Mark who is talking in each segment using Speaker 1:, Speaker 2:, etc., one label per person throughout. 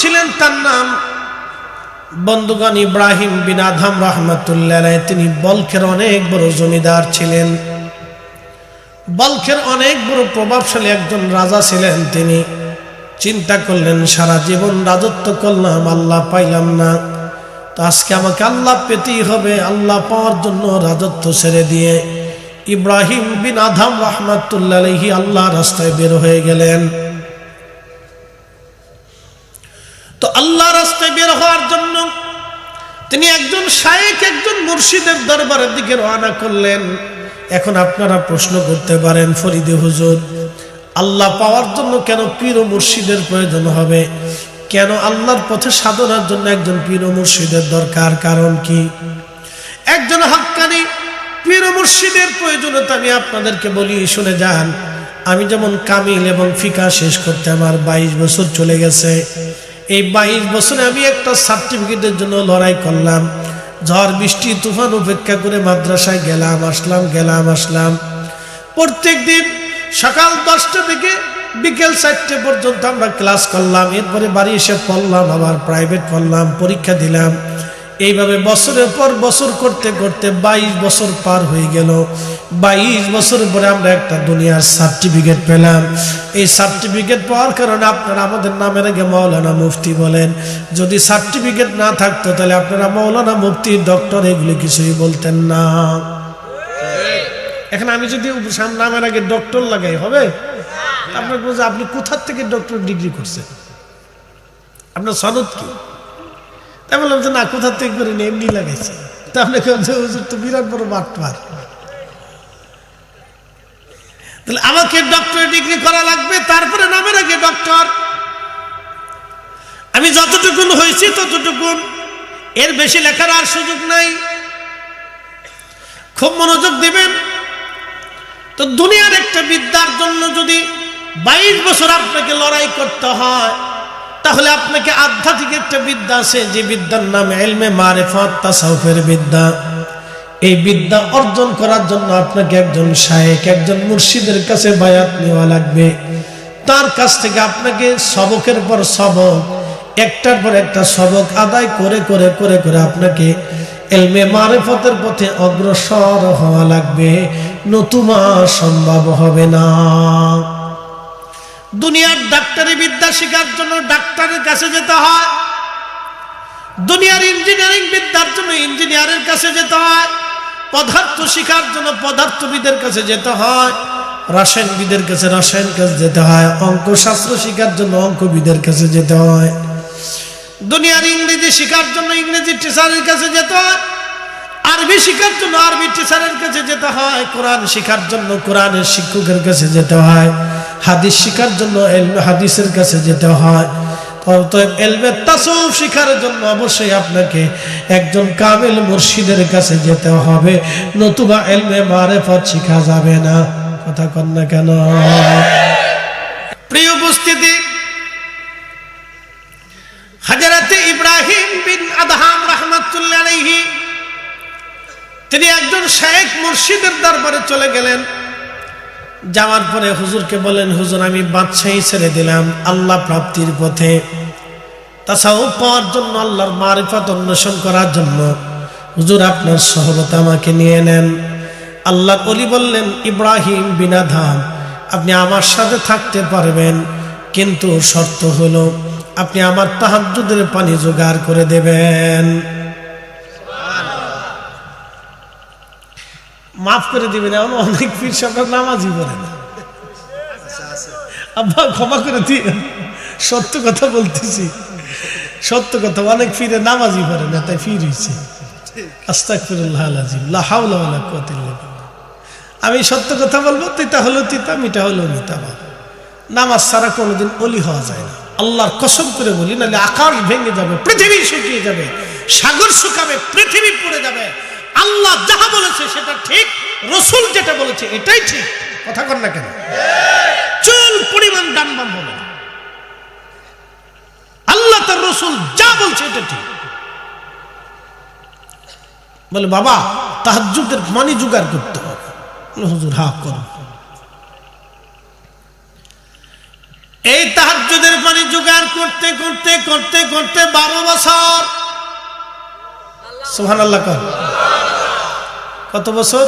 Speaker 1: ছিলেন তার নাম বন্ধুগণ ইব্রাহিম বিন আধাম রহমতুল্লাহ তিনি বলখের অনেক বড় জমিদার ছিলেন। বলখের অনেক বড় প্রভাবশালী একজন রাজা ছিলেন তিনি। চিন্তা করলেন, সারা জীবন রাজত্ব করলাম, আল্লাহ পাইলাম না। তো আজকে আমাকে আল্লাহ পেতেই হবে, আল্লাহ পাওয়ার জন্য রাজত্ব ছেড়ে দিয়ে। ইব্রাহিম বিন আধাম রহমাতুল্লাহি আল্লাহ রাস্তায় বের হয়ে গেলেন। তো আল্লাহ রাস্তায় বের হওয়ার জন্য তিনি একজন শায়েক, একজন মুর্শিদের দরবারের দিকে রওনা করলেন। এখন আপনারা প্রশ্ন করতে পারেন, ফরিদে হুজুর, আল্লাহ পাওয়ার জন্য কেন পীর মুর্শিদের প্রয়োজন হবে? কেন আল্লাহর পথে সাধনার জন্য একজন পীর মুর্শিদের দরকার? কারণ কি? একজন হাক্কানি পীর মুর্শিদের প্রয়োজনীয়তা আমি আপনাদেরকে বলি, শুনে যান। আমি যেমন কামিল এবং ফিকা শেষ করতে আমার বাইশ বছর চলে গেছে। এই বাইশ বছরে আমি একটা সার্টিফিকেটের জন্য লড়াই করলাম। ঝড়, বৃষ্টি, তুফান উপেক্ষা করে মাদ্রাসায় গেলাম, আসলাম গেলাম, আসলাম। প্রত্যেক দিন সকাল দশটা থেকে বিকেল চারটে পর্যন্ত আমরা ক্লাস করলাম। এরপরে বাড়ি এসে পড়লাম, আবার প্রাইভেট পড়লাম, পরীক্ষা দিলাম। এইভাবে বছরের পর বছর করতে করতে বাইশ বছর পার হয়ে গেল। বাইশ বছর পরে আমরা একটা দুনিয়ার সার্টিফিকেট পেলাম। এই সার্টিফিকেট পাওয়ার কারণে আপনারা আমাদের নামের আগে মৌলানা মুফতি বলেন। যদি সার্টিফিকেট না থাকতো, তাহলে আপনারা মৌলানা মুফতি ডক্টর এগুলি কিছুই বলতেন না। এখন আমি যদি নামের আগে ডক্টর লাগাই, হবে? আপনার বলছে, আপনি কোথার থেকে ডক্টর ডিগ্রি করছেন? আপনার সনদ কি? বললাম যে না কোথার থেকে করিনি এমনি লাগাইছি? তা আপনাকে হুজুর, তো বিরাট বড় বাটপার। তাহলে আমাকে ডক্টর ডিগ্রি করা লাগবে, তারপরে নামের আগে ডক্টর আমি যতটুকুন হয়েছি ততটুকুন। এর বেশি লেখার আর সুযোগ নাই। খুব মনোযোগ দিবেন। তো দুনিয়ার একটা বিদ্যার জন্য যদি বাইশ বছর আপনাকে লড়াই করতে হয় তাহলে আপনাকে আধ্যাত্মিক একটা বিদ্যা আছে, যে বিদ্যার নাম এলমে মারেফত তাসাউফের বিদ্যা। এই বিদ্যা অর্জন করার জন্য আপনাকে একজন শায়েক, একজন মুর্শিদের কাছে বায়াত নেওয়া লাগবে। তার কাছ থেকে আপনাকে সবকের পর সবক, একটার পর একটা সবক আদায় করে করে করে করে আপনাকে এলমে মারেফতের পথে অগ্রসর হওয়া লাগবে। নতুমা সম্ভব হবে না। দুনিয়ার ডাক্তারি বিদ্যা শেখার জন্য ডাক্তারের কাছে যেতে হয়। দুনিয়ার ইঞ্জিনিয়ারিং বিদ্যার জন্য ইঞ্জিনিয়ারের কাছে যেতে হয়। পদার্থ শিখার জন্য পদার্থবিদের কাছে যেতে হয়। রাসায়নবিদের কাছে রাসায়ন কাছে যেতে হয়। অঙ্ক শাস্ত্র শিখার জন্য অঙ্কবিদের কাছে যেতে হয়। দুনিয়ার ইংরেজি শেখার জন্য ইংরেজি টিচারের কাছে যেতে হয়। আরবি শেখার জন্য আরবি টিচারের কাছে যেতে হয়, কোরআন শেখার জন্য কোরআনের শিক্ষকের কাছে যেতে হয়, হাদিস শেখার জন্য হাদিসের কাছে যেতে হয়। অতএব এলমে তাসউফ শেখার জন্য অবশ্যই আপনাকে একজন মুর্শিদের কাছে যেতে হবে, নতুবা এলমে শেখা যাবে না। কথা কন না কেন? শেখ মুর্শিদের দরবারে চলে গেলেন। যাওয়ার পরে হুজুরকে বলেন হুজুর, আমি বাদশাহী ছেড়ে দিলাম, আল্লাহ প্রাপ্তির পথে। তাছাড়াও পাওয়ার জন্য আল্লাহর মারিফাত অন্বেষণ করার জন্য হুজুর আপনার সহবত আমাকে নিয়ে নেন। আল্লাহ অলি বললেন, ইব্রাহিম বিনা ধাম আপনি আমার সাথে থাকতে পারবেন, কিন্তু শর্ত হলো, আপনি আমার তাহাজুদের পানি জোগাড় করে দেবেন। মাফ করে দিবেন এমন অনেক পীর সাহেব নামাজই পড়ে না। আব্বা, ক্ষমা করে দিয়ে সত্য কথা বলতেছি। সত্য কথা, অনেক ফিরে নামাজই পড়ে না, তাই ফির হয়েছে আমি সত্য কথা বলব, তিতা হলো তিতা, মিটা হলো মিতা নামাজ ছাড়া কোনোদিন অলি হওয়া যায় না। আল্লাহর কসম করে বলি, নাহলে আকাশ ভেঙে যাবে, পৃথিবী শুকিয়ে যাবে, সাগর শুকাবে, পৃথিবী পড়ে যাবে। আল্লাহ যাহা বলেছে সেটা ঠিক, রসুল যেটা বলেছে এটাই ঠিক। কথা কর না কেন? চুল পরিমাণ ডান বাম হবে আল্লাহ তার রসুল যা বলছে এটা ঠিক। বলে, বাবা তাহাজুদের মানি জোগাড় করতে হবে। হুজুর, হা, করো। এই তাহাজ্জুদের পানি জোগাড় করতে করতে করতে করতে বারো বছর। সুহান আল্লাহ কর। বছর?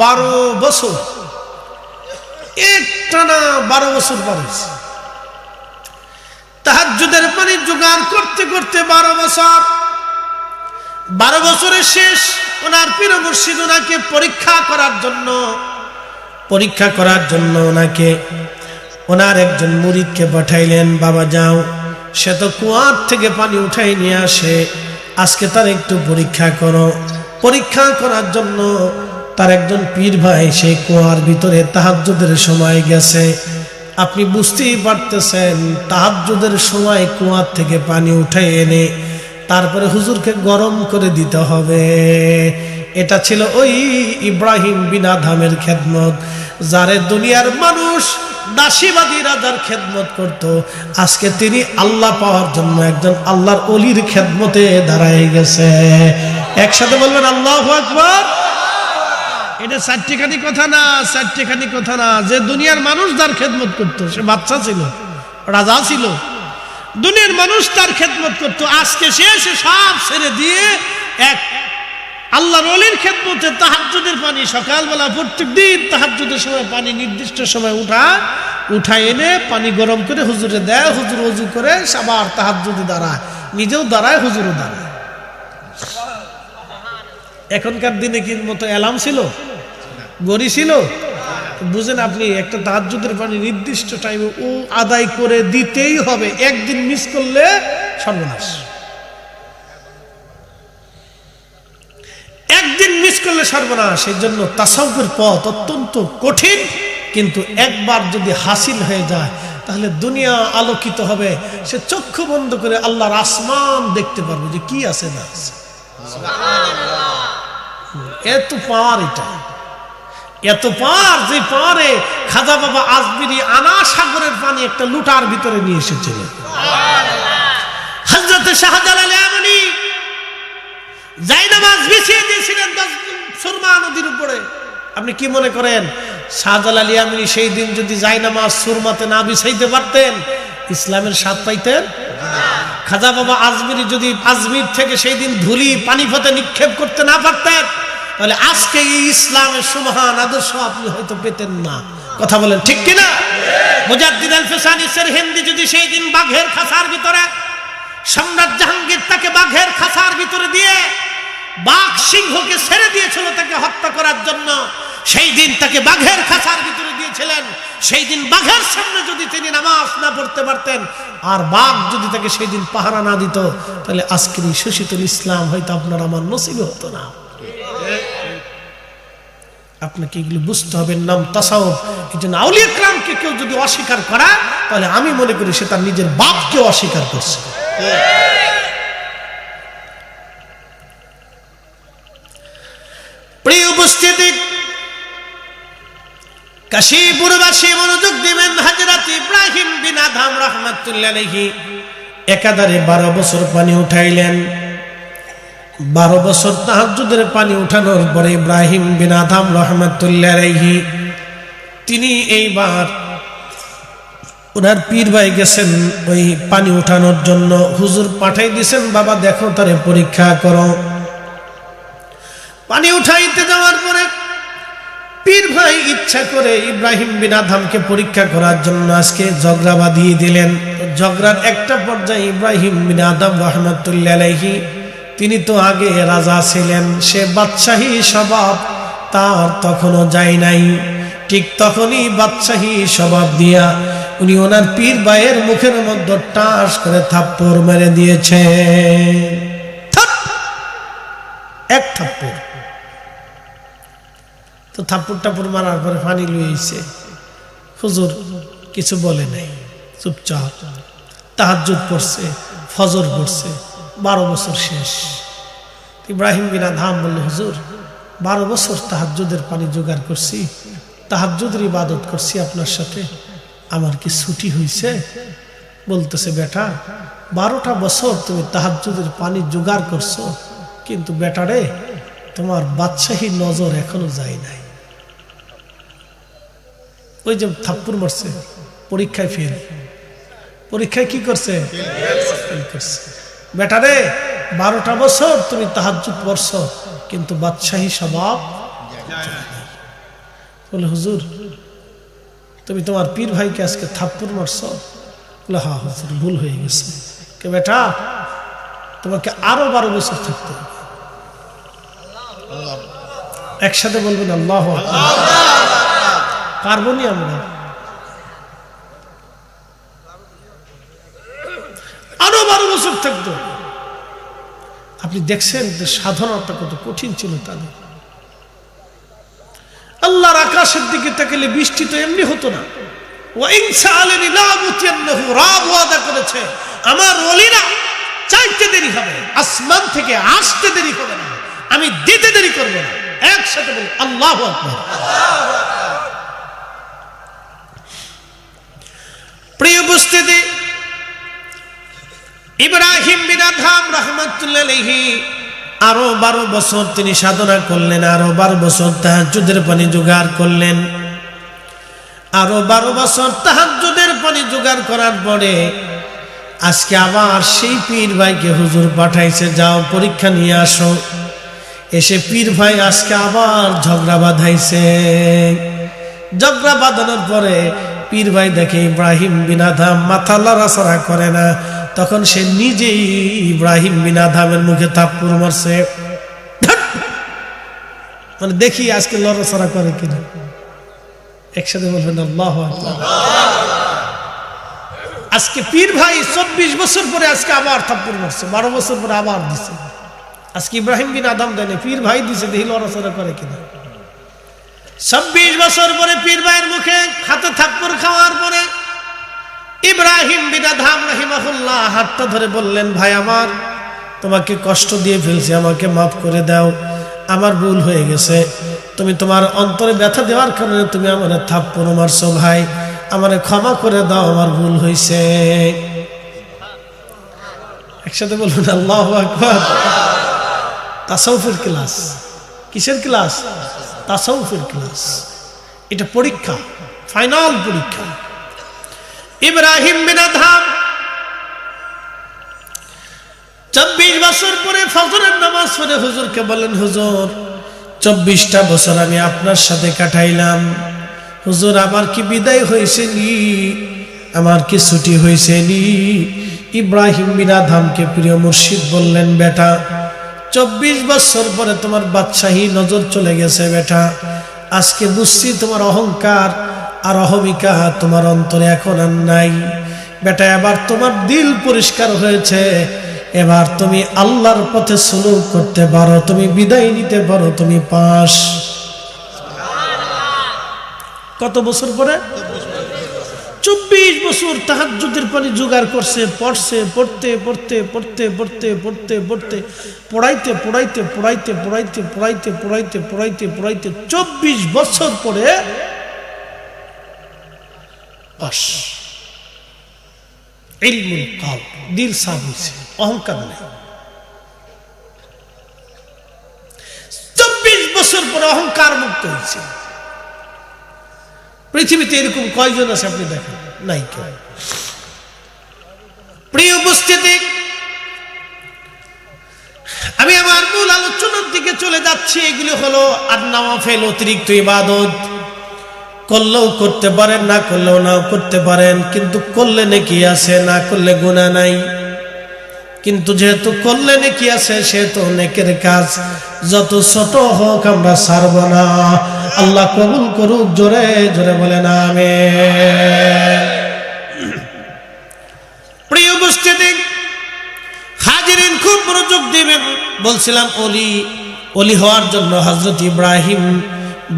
Speaker 1: বারো বছর। একটানা বারো বছর পরে। তাহাজ্জুদের পানি জোগাড় করতে করতে বারো বছর। বারো বছরের শেষ ওনার পীর ওনাকে পরীক্ষা করার জন্য, পরীক্ষা করার জন্য ওনাকে ওনার একজন মুরিদকে পাঠাইলেন, বাবা যাও, সে তো কুয়ার থেকে পানি উঠাই নিয়ে আসে, আজকে তার একটু পরীক্ষা করো। পরীক্ষা করার জন্য তার একজন পীর ভাই সেই কুয়ার ভিতরে তাহাজ্জুদের সময় গেছে। আপনি বুঝতেই পারতেছেন, তাহাজ্জুদের সময় কুয়ার থেকে পানি উঠাই এনে তারপরে হুজুরকে গরম করে দিতে হবে। এটা ছিল ওই ইব্রাহিম বিনা ধামের খেদমত, যারে দুনিয়ার মানুষ দাসীবাদী রাজার খেদমত করত। আজকে তিনি আল্লাহ পাওয়ার জন্য একজন আল্লাহর অলির খেদমতে দাঁড়ায় গেছে। একসাথে বলবেন, আল্লাহ আকবর এটা চারটিখানি কথা না, চারটিখানি কথা না। যে দুনিয়ার মানুষ তার খেদমত করতো, সে বাচ্চা ছিল, রাজা ছিল। দুনিয়ার মানুষ তার খেদমত করতো। আজকে সে সে সব ছেড়ে দিয়ে এক আল্লাহর অলির খেদমতে তাহাজ্জুদের পানি, সকালবেলা প্রত্যেক দিন তাহাজ্জুদের সময় পানি, নির্দিষ্ট সময় উঠা উঠা এনে পানি গরম করে হুজুরে দেয়, হুজুর উজু করে আবার তাহাজ্জুদে দাঁড়ায়। নিজেও দাঁড়ায়, হুজুরও দাঁড়ায়। এখনকার দিনে কি মতো অ্যালার্ম ছিল? গড়ি ছিল? বুঝেন আপনি, একটা তাহাজ্জুদের পানি নির্দিষ্ট টাইমে ও আদায় করে দিতেই হবে। একদিন মিস করলে সর্বনাশ। একদিন মিস করলে সর্বনাশ এই জন্য তাসাউফের পথ অত্যন্ত কঠিন, কিন্তু একবার যদি হাসিল হয়ে যায়, তাহলে দুনিয়া আলোকিত হবে। সে চক্ষু বন্ধ করে আল্লাহর আসমান দেখতে পারবে যে কি আছে না আছে। এত পাওয়ার এটা। এত পার যে পারে খাজা বাবা আজমিরি আনা সাগরের পানি একটা লুটার ভিতরে নিয়ে এসেছিলেন হজরতে শাহজালাল আমনি জাইনামাজ বিছিয়ে দিয়েছিলেন সুরমা নদীর উপরে। আপনি কি মনে করেন, শাহজালাল ইয়ামিনী সেই দিন যদি জাইনামাজ সুরমাতে না বিছাইতে পারতেন, ইসলামের স্বাদ পাইতেন? খাজা বাবা আজমিরি যদি আজমির থেকে সেই দিন ধুলি পানিপথে নিক্ষেপ করতে না পারতেন তাহলে আজকে এই ইসলামের সুমহান আদর্শ আপনি হয়তো পেতেন না। কথা বলেন, ঠিক কিনা? মুজাদ্দিদ আল ফেসানি হিন্দি যদি সেই দিন বাঘের খাসার ভিতরে, সম্রাট জাহাঙ্গীর তাকে বাঘের খাসার ভিতরে দিয়ে বাঘ সিংহকে ছেড়ে দিয়েছিল তাকে হত্যা করার জন্য, সেই দিন তাকে বাঘের খাসার ভিতরে দিয়েছিলেন। সেই দিন বাঘের সামনে যদি তিনি নামাজ না পড়তে পারতেন, আর বাঘ যদি তাকে সেই দিন পাহারা না দিত, তাহলে আজকের এই সুশীতল ইসলাম হয়তো আপনার আমার নসিব হতো না। আপনাকে এগুলো বুঝতে হবে, নাম তাসাউফ। এই জন্য আউলিয়া ক্রামকে কেউ যদি অস্বীকার করা, তাহলে আমি মনে করি সে তার নিজের বাপকে অস্বীকার করছে। প্রিয় উপস্থিতি, কাশীপুরবাসী মনোযোগ দিবেন ইব্রাহিম বিন রহমাতুল্লাহ একাধারে বারো বছর পানি উঠাইলেন। বারো বছর তাহাজুদের পানি উঠানোর পরে ইব্রাহিম বিন আধাম রহমাতুল্লাহ রেহি তিনি এইবার ওনার পীর ভাই গেছেন ওই পানি উঠানোর জন্য। হুজুর পাঠাই দিছেন, বাবা, দেখো, তারে পরীক্ষা করো। পানি উঠাইতে যাওয়ার পরে পীর ভাই ইচ্ছা করে ইব্রাহিম বিন আধামকে পরীক্ষা করার জন্য আজকে ঝগড়া বাঁধিয়ে দিলেন। ঝগড়ার একটা পর্যায়ে ইব্রাহিম বিন আদাম রহমতুল্লাহ তিনি তো আগে রাজা ছিলেন, সে বাদশাহী স্বভাব তার তখনও যায় নাই। ঠিক তখনই বাদশাহী স্বভাব দিয়া উনি ওনার পীর ভাইয়ের মুখের মধ্যে টাস করে থাপ্পড় মেরে দিয়েছে। এক থাপ্পড়। তো থাপ্পড় টাপ্পড় মারার পরে পানি লুয়েছে হুজুর, কিছু বলে নাই, চুপচাপ। তাহাজুদ পড়ছে, ফজর পড়ছে। বারো বছর শেষ। ইব্রাহিম বিনা ধাম বলল, হুজুর, বারো বছর তাহাজুদের পানি জোগাড় করছি তাহাজুদের ইবাদত করছি আপনার সাথে, আমার কি ছুটি হয়েছে বলতেছে, বেটা, বারোটা বছর তুমি তাহাজুদের পানি জোগাড় করছ, কিন্তু বেটারে তোমার বাদশাহী নজর এখনও যায় নাই। ওই যে থাপ্পুর মারছে, পরীক্ষায় ফেল। পরীক্ষায় কি করছে? করছে। বেটা রে বারোটা বছর তুমি তাহাজ্জুদ পড়ছ, কিন্তু বাদশাহী স্বভাব বলে, হুজুর, তুমি তোমার পীর ভাইকে আজকে থাপ্পড় মারছ? বলে হা হুজুর, ভুল হয়ে গেছে। কে বেটা, তোমাকে আরও বারো বছর থাকতে হবে। একসাথে বলবেন, আল্লাহ পারব নি? আমরা আরও বারো বছর থাকতো। আপনি দেখছেন যে সাধনাটা কত কঠিন ছিল তাদের। আল্লাহর আকাশের দিকে তাকালে বৃষ্টি তো এমনি হতো না। করেছে, আমার চাইতে দেরি হবে আসমান থেকে আসতে দেরি আমি দিতে দেরি করব না। আল্লাহু প্রিয় উপস্থিতি ইব্রাহিম বিন আদহাম রহমতুল্লাহ আরও বারো বছর তিনি সাধনা করলেন, আরও বারো বছর তাহাজুদের পানি জোগাড় করলেন। আরও বারো বছর তাহাজুদের পানি জোগাড় করার পরে আজকে আবার সেই পীর ভাইকে হুজুর পাঠাইছে, যাও পরীক্ষা নিয়ে আসো। এসে পীর ভাই আজকে আবার ঝগড়া বাঁধাইছে। ঝগড়া বাঁধানোর পরে পীর ভাই দেখে ইব্রাহিম বিনাধাম মাথা লড়াচড়া করে না। তখন সে নিজেই ইব্রাহিম বিনাধামের মুখে থাপ্পুর মারছে। মানে দেখি আজকে লড়াচড়া করে কিনা। একসাথে বলবেন, আল্লাহ আজকে পীর ভাই চব্বিশ বছর পরে আজকে আবার থাপ্পুর মারছে, বারো বছর পরে আবার দিছে। আজকে ইব্রাহিম বিন আদম দেয়নি পীর ভাই দিছে, দেখি লড়াচড়া করে কিনা। ছাব্বিশ বছর পরে পীর ভাইয়ের মুখে হাতে থাপ্পড় খাওয়ার পরে ইব্রাহিম বিনা ধাম রাহিমাহুল্লাহ হাতটা ধরে বললেন, ভাই আমার, তোমাকে কষ্ট দিয়ে ফেলছি, আমাকে মাফ করে দাও। আমার ভুল হয়ে গেছে। তুমি তোমার অন্তরে ব্যথা দেওয়ার কারণে তুমি আমার থাপ্পড় মারছো, ভাই। আমারে ক্ষমা করে দাও, আমার ভুল হয়েছে একসাথে বলবেন আল্লাহ আকবর। তাসাউফের ক্লাস। কিসের ক্লাস? তাসাউফের ক্লাস। এটা পরীক্ষা, ফাইনাল পরীক্ষা। ইব্রাহিম বিন ধাম চব্বিশ বছর পরে ফজরের নামাজ পড়ে হুজুরকে বলেন হুজুর, চব্বিশটা বছর আমি আপনার সাথে কাটাইলাম। হুজুর, আমার কি বিদায় হয়েছে নি? আমার কি ছুটি হয়েছে নি? ইব্রাহিম বিনা ধামকে প্রিয় মুর্শিদ বললেন, বেটা, চব্বিশ বছর পরে তোমার বাদশাহী নজর চলে গেছে, বেটা। আজকে বুঝছি তোমার অহংকার আর অহমিকা, তোমার অন্তরে এখন আর নাই। বেটা, এবার তোমার দিল পরিষ্কার হয়েছে। এবার তুমি আল্লাহর পথে সুলুক করতে পারো, তুমি বিদায় নিতে পারো, তুমি পাস। কত বছর পরে? চব্বিশ বছর তাহাজ্জুদের পানি জোগাড় করছে, পড়ছে, পড়তে পড়তে পড়তে পড়তে পড়তে পড়তে, পড়াইতে পড়াইতে পড়াইতে পড়াইতে পড়াইতে পড়াইতে পড়াইতে পড়াইতে চব্বিশ বছর পরে কাল দিল অহংকার নেই। চব্বিশ বছর পরে অহংকার মুক্ত হয়েছে। পৃথিবীতে এরকম কয়জন আছে আপনি দেখেন? নাই কেউ। প্রিয় উপস্থিতি, আমি আমার মূল আলোচনার দিকে চলে যাচ্ছি। এগুলো হলো আর নামা ফেল অতিরিক্ত ইবাদত। করলেও করতে পারেন, না করলেও নাও করতে পারেন। কিন্তু করলে নাকি আছে, না করলে গুণা নাই। কিন্তু যেহেতু করলে নাকি আছে, সেহেতু নেকের কাজ। যত ছোট হোক আমরা ছাড়ব না। আল্লাহ কবুল করুক, জোরে জোরে বলে না আমি প্রিয় উপস্থিতি, হাজিরিন খুব মনোযোগ দিবেন। বলছিলাম অলি অলি হওয়ার জন্য হজরত ইব্রাহিম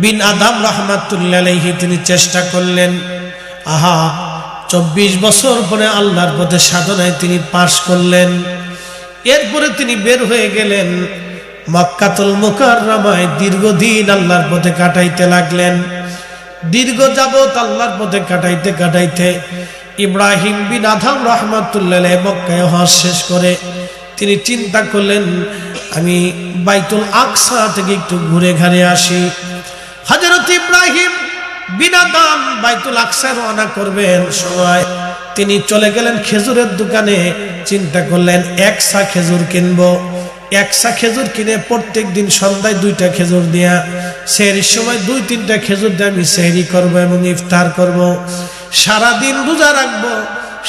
Speaker 1: বিন আদাম রহমাতুল্লাহি তিনি চেষ্টা করলেন। আহা, চব্বিশ বছর পরে আল্লাহর পথে সাধনায় তিনি পাশ করলেন। এরপরে তিনি বের হয়ে গেলেন। মক্কাতুল মুকাররমায় দীর্ঘদিন আল্লাহর পথে কাটাইতে লাগলেন। দীর্ঘ যাবত আল্লাহর পথে কাটাইতে কাটাইতে ইব্রাহিম বিন আধাম রহমাতুল্লাহ মক্কায় হজ শেষ করে তিনি চিন্তা করলেন, আমি বাইতুল আকসা থেকে একটু ঘুরে ঘাড়ে আসি। হজরত ইব্রাহিম বিনা দাম বাইতুল আকসায় রওনা করবেন। সময় তিনি চলে গেলেন খেজুরের দোকানে। চিন্তা করলেন, এক সা খেজুর কিনবো। একসা খেজুর কিনে প্রত্যেক দিন সন্ধ্যায় দুইটা খেজুর দিয়া সেহরির সময় দুই তিনটা খেজুর দিয়ে আমি সেহরি করব এবং ইফতার করব। সারাদিন রোজা রাখব,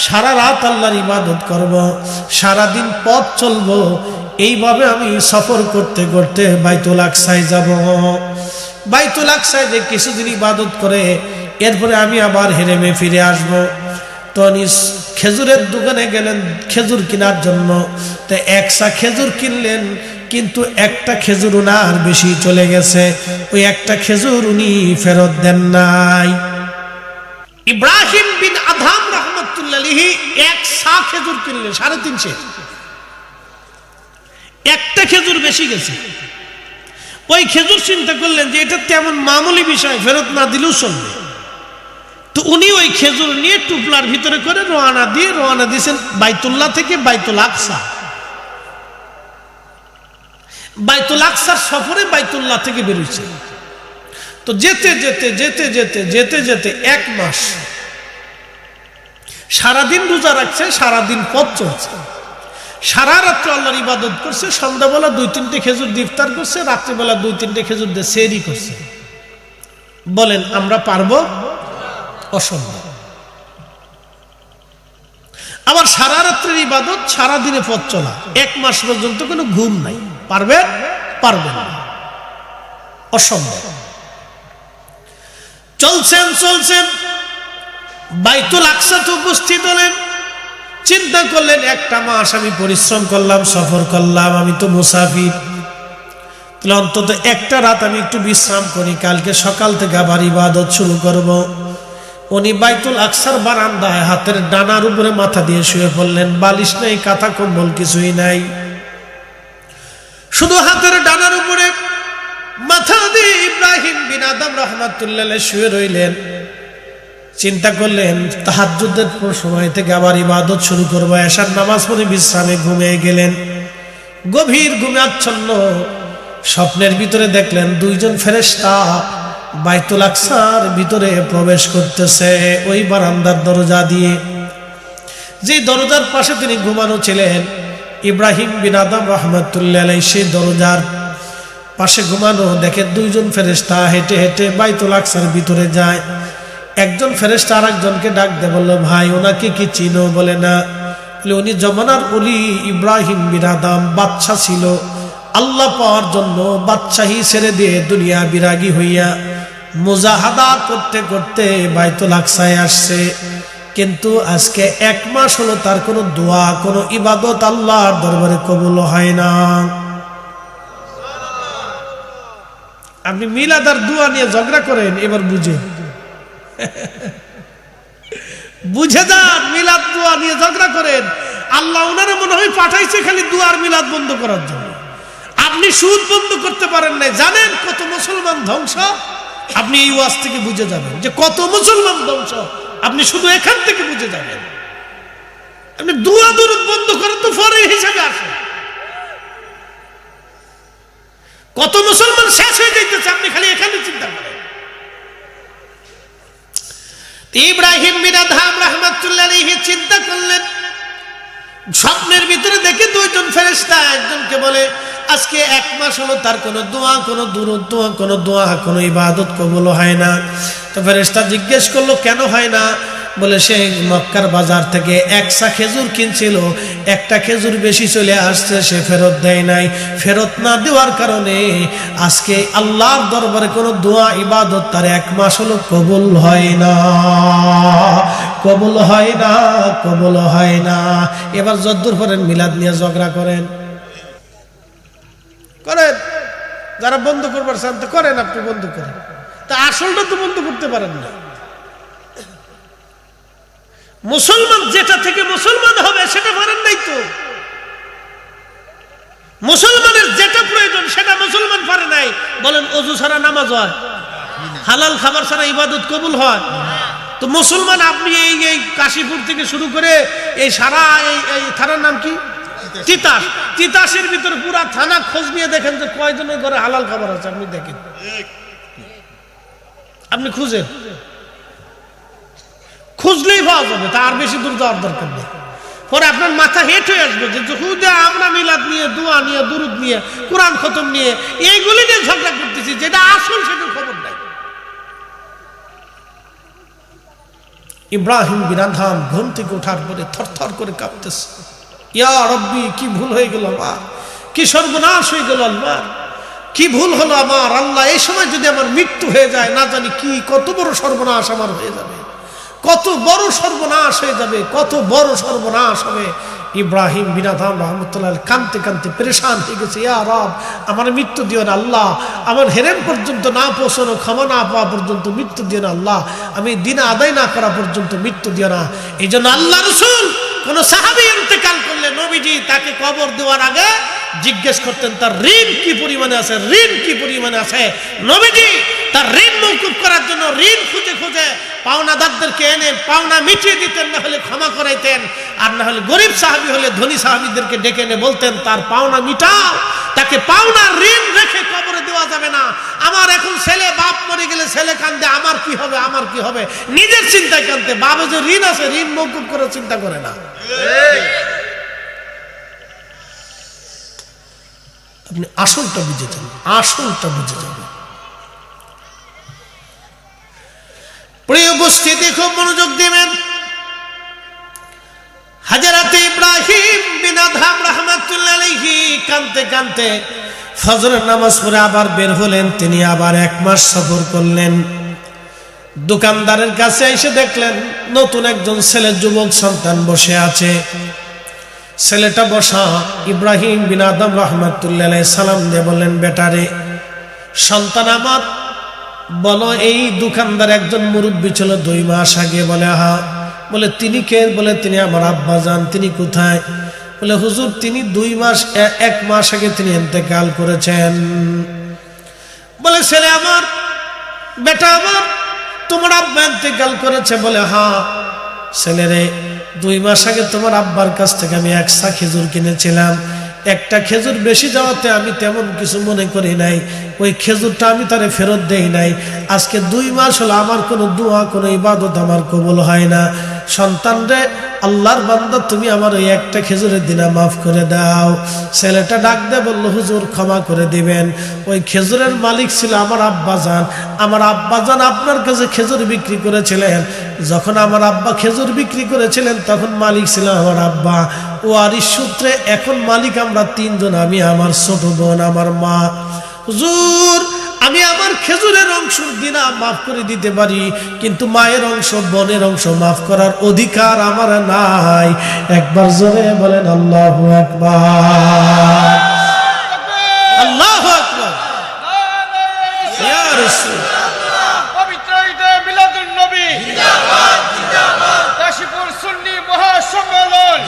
Speaker 1: সারা রাত আল্লাহর ইবাদত করব, সারাদিন পথ চলবো। এইভাবে আমি সফর করতে করতে বাইতুল আকসায় যাব। বাইতুল আকসায় যে কিছুদিন ইবাদত করে, এরপরে আমি আবার হেরেমে ফিরে আসব। তখন খেজুরের দোকানে গেলেন খেজুর কেনার জন্য। তো একসা খেজুর কিনলেন, কিন্তু একটা খেজুর উনার বেশি চলে গেছে। ওই একটা খেজুর উনি ফেরত দেন নাই। ইব্রাহিম বিন আধাম রহমতুল্লাহি এক সা খেজুর কিনলেন, সাড়ে তিনশে। একটা খেজুর বেশি গেছে। ওই খেজুর চিন্তা করলেন যে এটা তেমন মামুলি বিষয়, ফেরত না দিলেও চলবে। তো উনি ওই খেজুর নিয়ে টুপলার ভিতরে করে রোয়ানা দিয়ে রোয়ানা দিয়েছেন বাইতুল্লাহ থেকে বাইতুল আকসা। বাইতুল আকসার সফরে বাইতুল্লাহ থেকে বেরোইছে। তো যেতে যেতে যেতে যেতে যেতে যেতে এক মাস সারাদিন রোজা রাখছে, সারাদিন পথ চলছে। সারা রাত্রে আল্লাহর ইবাদত করছে, সন্ধ্যাবেলা দুই তিনটে খেজুর ইফতার করছে, রাত্রিবেলা দুই তিনটে খেজুর দিয়ে সেরি করছে। বলেন, আমরা পারব? অসম্ভব। আবার সারা রাত্রের ইবাদত সারা দিনে পথ চলা, এক মাস পর্যন্ত কোনো ঘুম নাই। পারবে? পারবে না। অসম্ভব। চলছেন চলছেন। বাইতুল আকসাতে উপস্থিত হলেন। চিন্তা করলেন, একটা মাস আমি পরিশ্রম করলাম, সফর করলাম, আমি তো মুসাফির। তাহলে অন্তত একটা রাত আমি একটু বিশ্রাম করি, কালকে সকাল থেকে আবার ইবাদত শুরু করব। উনি বাইতুল আকসার বারান্দায় হাতের ডানার উপরে মাথা দিয়ে শুয়ে পড়লেন, বালিশ নেই, কাঁথা কম্বল কিছুই নাই। শুধু হাতের ডানার উপরে মাথা দিয়ে ইব্রাহিম বিন আদম রহমাতুল্লাহ শুয়ে রইলেন। চিন্তা করলেন তাহাজুদের সময় থেকে আবার ইবাদত শুরু করব। এসার নামাজ পড়ে বিশ্রামে ঘুমিয়ে গেলেন। গভীর ঘুমে আচ্ছন্ন স্বপ্নের ভিতরে দেখলেন, দুইজন ফেরেস্তা বাইতুল আকসার ভিতরে প্রবেশ করতেছে ওই বারান্দার দরজা দিয়ে। যে দরজার পাশে তিনি ঘুমানো ছিলেন, ইব্রাহিম বিন আদম রহমতুল্লাহ সেই দরজার পাশে ঘুমানো দেখে দুইজন ফেরেস্তা হেঁটে হেঁটে বাইতুল আকসার ভিতরে যায়। একজন ফেরেস্তা আর একজনকে ডাক দে বলল, ভাই, ওনাকে কি চিনো? বলে, না। উনি জমানার অলি ইব্রাহিম বিন আদম বাচ্চা ছিল। আল্লাহ পাওয়ার জন্য বাদশাহী ছেড়ে দিয়ে দুনিয়া বিরাগী হইয়া মুজাহাদা করতে করতে বাইতুল আকসায় আসছে। কিন্তু আজকে এক মাস হলো তার কোনো দোয়া, কোনো ইবাদত আল্লাহর দরবারে কবুল হয় না। আপনি মিলাদার দোয়া নিয়ে ঝগড়া করেন, এবার বুঝে। বুঝে যান, মিলাদ দোয়া নিয়ে ঝগড়া করেন। আল্লাহ ওনারা মনে হয় পাঠাইছে খালি দুয়ার মিলাদ বন্ধ করার জন্য। আপনি সুদ বন্ধ করতে পারেন নাই। জানেন কত মুসলমান ধ্বংস? আপনি এই ওয়াজ থেকে বুঝে যাবেন যে কত মুসলমান ধ্বংস। আপনি শুধু এখান থেকে বুঝে যাবেন। আপনি দুয়া দূরত বন্ধ করেন তো পরে হিসাবে আসেন। কত মুসলমান শেষ হয়ে যাইতেছে, আপনি খালি এখানে চিন্তা করেন। ইব্রাহিম বিনাধাম রহমাতুল্লাহ চিন্তা করলেন। স্বপ্নের ভিতরে দেখে দুইজন ফেরেস্তা একজনকে বলে, আজকে এক মাস হলো তার কোনো দোয়া, কোনো দূরত্ব কোনো দোয়া, কোনো ইবাদত কবল হয় না। তো ফেরেস্তা জিজ্ঞেস করল, কেন হয় না? বলে সে মক্কার বাজার থেকে একসা খেজুর কিনছিল। একটা খেজুর বেশি চলে আসছে, সে ফেরত দেয় নাই। ফেরত না দেওয়ার কারণে আজকে আল্লাহর দরবারে কোনো দোয়া, ইবাদত তার এক মাস হলো কবুল হয় না। কবুল হয় না, কবুল হয় না। এবার যদ্দূর করেন মিলাদ নিয়ে ঝগড়া করেন। করেন। যারা বন্ধ করবার চান তো করেন, আপনি বন্ধ করেন। তা আসলটা তো বন্ধ করতে পারেন না। মুসলমান যেটা থেকে মুসলমান হবে সেটা পারেন নাই তো। মুসলমানের যেটা প্রয়োজন সেটা মুসলমান পারে নাই। বলেন অজু ছাড়া নামাজ হয় হালাল খাবার ছাড়া ইবাদত কবুল হয়। তো মুসলমান আপনি এই এই কাশীপুর থেকে শুরু করে এই সারা এই এই থানার নাম কি? তিতাস। তিতাসের ভিতরে পুরা থানা খোঁজ নিয়ে দেখেন যে কয়জনের ঘরে হালাল খাবার আছে আপনি দেখেন। আপনি খুঁজেন। খুঁজলেই পাওয়া যাবে, তার বেশি দূর যাওয়ার দরকার নেই। পরে আপনার মাথা হেট হয়ে আসবে যে হুদে আমরা মিলাদ নিয়ে, দোয়া নিয়ে, দুরুদ নিয়ে, কোরআন খতম নিয়ে, এইগুলি নিয়ে ঝগড়া করতেছি, যেটা আসল সেটার খবর নাই। ইব্রাহিম বিরাধাম ঘুম থেকে ওঠার পরে থরথর করে কাঁপতেছে। ইয়া রব্বি, কি ভুল হয়ে গেল আমার? কি সর্বনাশ হয়ে গেল আল্লাহ কি ভুল হলো আমার? আল্লাহ, এই সময় যদি আমার মৃত্যু হয়ে যায়, না জানি কি, কত বড় সর্বনাশ আমার হয়ে যাবে। কত বড় সর্বনাশ হয়ে যাবে, কত বড় সর্বনাশ হবে। ইব্রাহিম বিনাধাম রহমতুল্লাহ কানতে কানতে পরেশান হয়ে গেছে, ইয়া রব, আমার মৃত্যু দিও না আল্লাহ, আমার হেরেম পর্যন্ত না পৌঁছানো, ক্ষমা না পাওয়া পর্যন্ত মৃত্যু দিও না আল্লাহ, আমি দিন আদায় না করা পর্যন্ত মৃত্যু দিও না। এই জন্য আল্লাহ রসুল কোন সাহাবি ইন্তেকাল করলে নবীজি তাকে কবর দেওয়ার আগে জিজ্ঞেস করতেন, তার ঋণ কি পরিমাণে আছে? ঋণ কি পরিমাণে আছে? নবীজি তার ঋণ মৌকুব করার জন্য ঋণ খুঁজে খুঁজে পাওনাদারদেরকে এনে পাওনা মিটিয়ে দিতেন, না হলে ক্ষমা করাইতেন। আর না হলে গরিব সাহাবি হলে ধনী সাহাবিদেরকে ডেকে এনে বলতেন, তার পাওনা মিটাও, তাকে পাওনা ঋণ রেখে কবরে দেওয়া যাবে না। আমার এখন ছেলে, বাপ মরে গেলে ছেলে কান্দে, আমার কি হবে, আমার কি হবে? নিজের চিন্তায় কান্দে। বাবা যে ঋণ আছে, ঋণ মৌকুব করে চিন্তা করে না। আপনি আসলটা বুঝে যান, আসলটা বুঝে যাবেন প্রিয় উপস্থিতি, খুব মনোযোগ দিবেন। হাজারাতে ইব্রাহিম বিনা ধাম রহমাতুল্লাহ আলাইহি কানতে কানতে ফজরের নামাজ পড়ে আবার বের হলেন। তিনি আবার এক মাস সফর করলেন। দোকানদারের কাছে এসে দেখলেন, নতুন একজন ছেলে যুবক সন্তান বসে আছে। ছেলেটা বসা ইব্রাহিম বিন আদম রহমাতুল্লাহ সালাম দিয়ে বললেন বেটারে সন্তান আমার বলো, এই দোকানদার একজন মুরব্বী ছিল, দুই মাস আগে বলে হা বলে, তিনি কে? বলে, তিনি আমার আব্বা যান তিনি কোথায়? বলে, হুজুর, তিনি দুই মাস এক মাস আগে তিনি এতেকাল করেছেন। বলে, ছেলে আমার, বেটা আমার, তোমার আব্বা এতেকাল করেছে। বলে হ্যাঁ ছেলেরে, দুই মাস আগে তোমার আব্বার কাছ থেকে আমি একশা খেজুর কিনেছিলাম। একটা খেজুর বেশি যাওয়াতে আমি তেমন কিছু মনে করি নাই। ওই খেজুরটা আমি তারে ফেরত দেই নাই। আজকে দুই মাস হলো আমার কোনো দোয়া, কোনো ইবাদত আমার কবল হয় না। সন্তান রে, আল্লাহর বান্দা, তুমি আমার ওই একটা খেজুরের দিনা মাফ করে দাও। ছেলেটা ডাক দে বলল, হুজুর, ক্ষমা করে দিবেন। ওই খেজুরের মালিক ছিল আমার আব্বাজান। আমার আব্বাজান আপনার কাছে খেজুর বিক্রি করেছিলেন। যখন আমার আব্বা খেজুর বিক্রি করেছিলেন, তখন মালিক ছিল আমার আব্বা। ও আর সূত্রে এখন মালিক আমরা তিনজন, আমি, আমার ছোট বোন, আমার মা। হুজুর আমি আমার খেজুরের অংশ দিনা মাফ করে দিতে পারি, কিন্তু মায়ের অংশ, বনের অংশ মাফ করার অধিকার আমার নাই। একবার জোরে বলেন আল্লাহ একবার আল্লাহ আকবার ইয়া রাসূল
Speaker 2: পবিত্র ঈদে মিলাদুন নবী কাশীপুর সুন্নি মহাসম্মেলন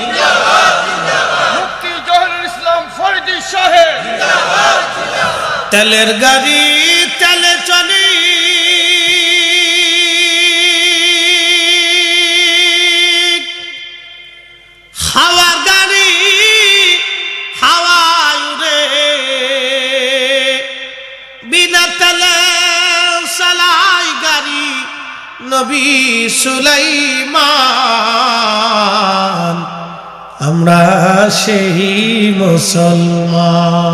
Speaker 2: মুফতি জহিরুল ইসলাম ফরিদি সাহেব
Speaker 1: তেলের গাড়ি তেলে চলি। হাওয়ার গাড়ি হাওয়ায় উড়ে। বিনা তেলে চালাই গাড়ি নবী সুলাইমান। আমরা সেই মুসলমান।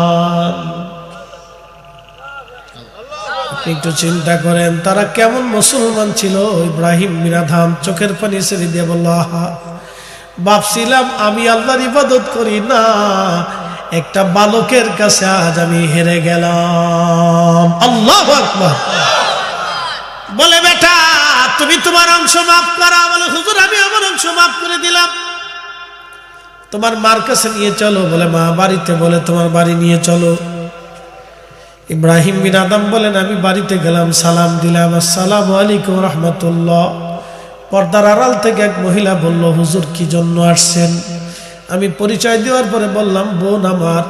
Speaker 1: একটু চিন্তা করেন, তারা কেমন মুসলমান ছিল? ইব্রাহিম মিরাধাম চোখের পানি ছেড়ে দিয়ে বলল, আহা, ভাবছিলাম আমি আল্লাহর ইবাদত করি না, একটা বালকের কাছে আজ আমি হেরে গেলাম। আল্লাহ বলে, বেটা, তুমি তোমার অংশ মাফ করা। বলে, হুজুর, আমি আমার অংশ মাফ করে দিলাম। তোমার মার কাছে নিয়ে চলো, বলে, মা, বাড়িতে বলে তোমার বাড়ি নিয়ে চলো। ইব্রাহিম বিন আদম বলেন, আমি বাড়িতে গেলাম, সালাম দিলাম, আসসালাম আলাইকুম রহমতুল্লাহ। পর্দার আড়াল থেকে এক মহিলা বলল, হুজুর, কি জন্য আসছেন? আমি পরিচয় দেওয়ার পরে বললাম, বোন আমার,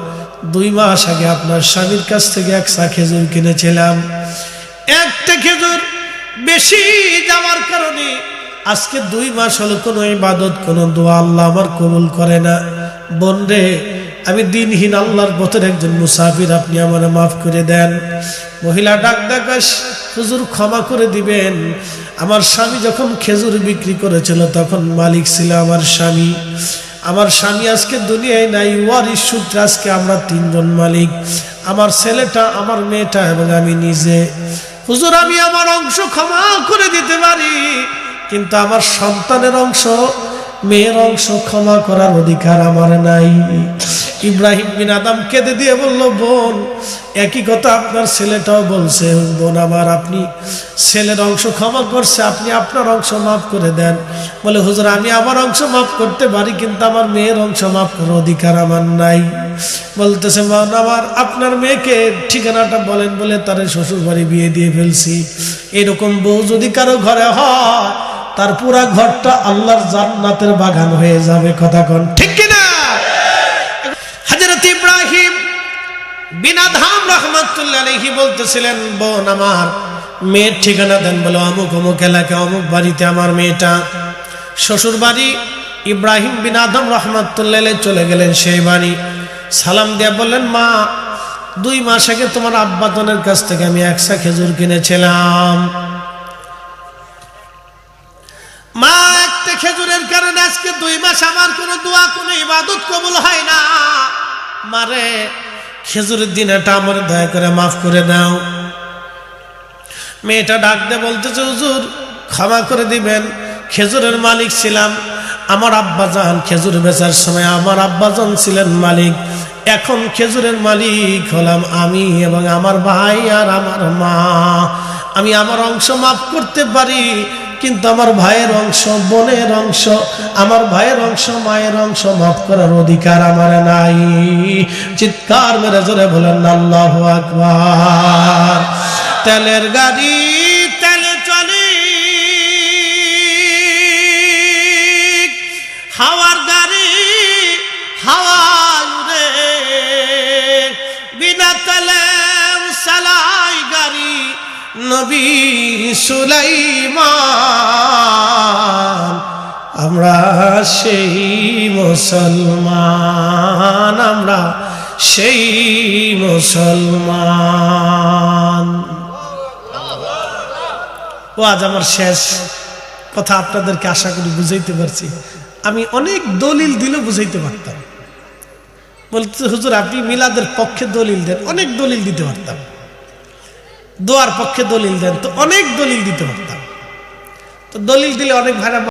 Speaker 1: দুই মাস আগে আপনার স্বামীর কাছ থেকে এক সা খেজুর কিনেছিলাম। একটা খেজুর বেশি যাওয়ার কারণে আজকে দুই মাস হলো কোনো ইবাদত, কোনো দোয়া আল্লাহ আমার কবুল করে না। বোন রে আমি দিনহীন আল্লাহর পথের একজন মুসাফির, আপনি আমার মাফ করে দেন। মহিলা ডাক ডাকাস হুজুর ক্ষমা করে দিবেন। আমার স্বামী যখন খেজুর বিক্রি করেছিল, তখন মালিক ছিল আমার স্বামী। আমার স্বামী আজকে দুনিয়ায় নাই ওয়ারিশ সূত্রে আজকে আমরা তিনজন মালিক। আমার ছেলেটা, আমার মেয়েটা এবং আমি নিজে। হুজুর, আমি আমার অংশ ক্ষমা করে দিতে পারি, কিন্তু আমার সন্তানের অংশ, মেয়ের অংশ ক্ষমা করার অধিকার আমার নাই। ইব্রাহিম বিন আদম কেঁদে দিয়ে বলল, বোন, একই কথা আপনার ছেলেটাও বলছে। বোন আমার আপনি ছেলের অংশ ক্ষমা করছে, আপনি আপনার অংশ মাফ করে দেন। বলে, হুজুর, আমি আমার অংশ মাফ করতে পারি, কিন্তু আমার মেয়ের অংশ মাফ করার অধিকার আমার নাই। বলতেছে মান আমার আপনার মেয়েকে ঠিকানাটা বলেন বলে তার শ্বশুর বাড়ি বিয়ে দিয়ে ফেলছি। এরকম বউ যদি কারও ঘরে হয়, তার পুরা ঘরটা আল্লাহর জান্নাতের বাগান হয়ে যাবে। কথা কন, ঠিক কিনা হযরত ইব্রাহিম বিনা ধাম রহমাতুল্লাহ আলাইহি বলতেছিলেন, বোন আমার, মেয়ের ঠিকানা দেন বলে, অমুক অমুক এলাকা অমুক বাড়িতে আমার মেয়েটা। শ্বশুর বাড়ি ইব্রাহিম বিন আদম রহমাতুল্লাহ চলে গেলেন সেই বাড়ি। সালাম দিয়ে বললেন, মা, দুই মাস আগে তোমার আব্বাতনের কাছ থেকে আমি একশা খেজুর কিনেছিলাম। মা, একটা খেজুরের কারণে আজকে দুই মাস আমার কোনো দোয়া, কোনো ইবাদত কবুল হয় না। মারে খেজুরের দিন এটা আমার, দয়া করে মাফ করে দাও মেয়েটা ডাকতে বলতেছে, হুজুর, ক্ষমা করে দিবেন, খেজুরের মালিক ছিলাম। আমার আব্বা আব্বাজান খেজুর বেচার সময় আমার আব্বাজান ছিলেন মালিক। এখন খেজুরের মালিক হলাম আমি এবং আমার ভাই আর আমার মা। আমি আমার অংশ মাফ করতে পারি কিন্তু আমার ভাইয়ের অংশ, বোনের অংশ, আমার ভাইয়ের অংশ, মায়ের অংশ মাফ করার অধিকার আমার নাই। চিৎকার মেরে জোরে বলেন, আল্লাহ আকবার। তেলের গাড়ি নবী সুলাইমান, আমরা সেই মুসলমান, আমরা সেই মুসলমান। ও আজ আমার শেষ। কথা আপনাদেরকে আশা করি বুঝাইতে পারছি। আমি অনেক দলিল দিলে বুঝাইতে পারতাম। বলতে হুজুর, আপনি মিলাদের পক্ষে দলিল দেন। অনেক দলিল দিতে পারতাম। দোয়ার পক্ষে দলিল দেন তো অনেক দলিল দিতে পারতাম। তো দলিল দিলে অনেক ভাইরা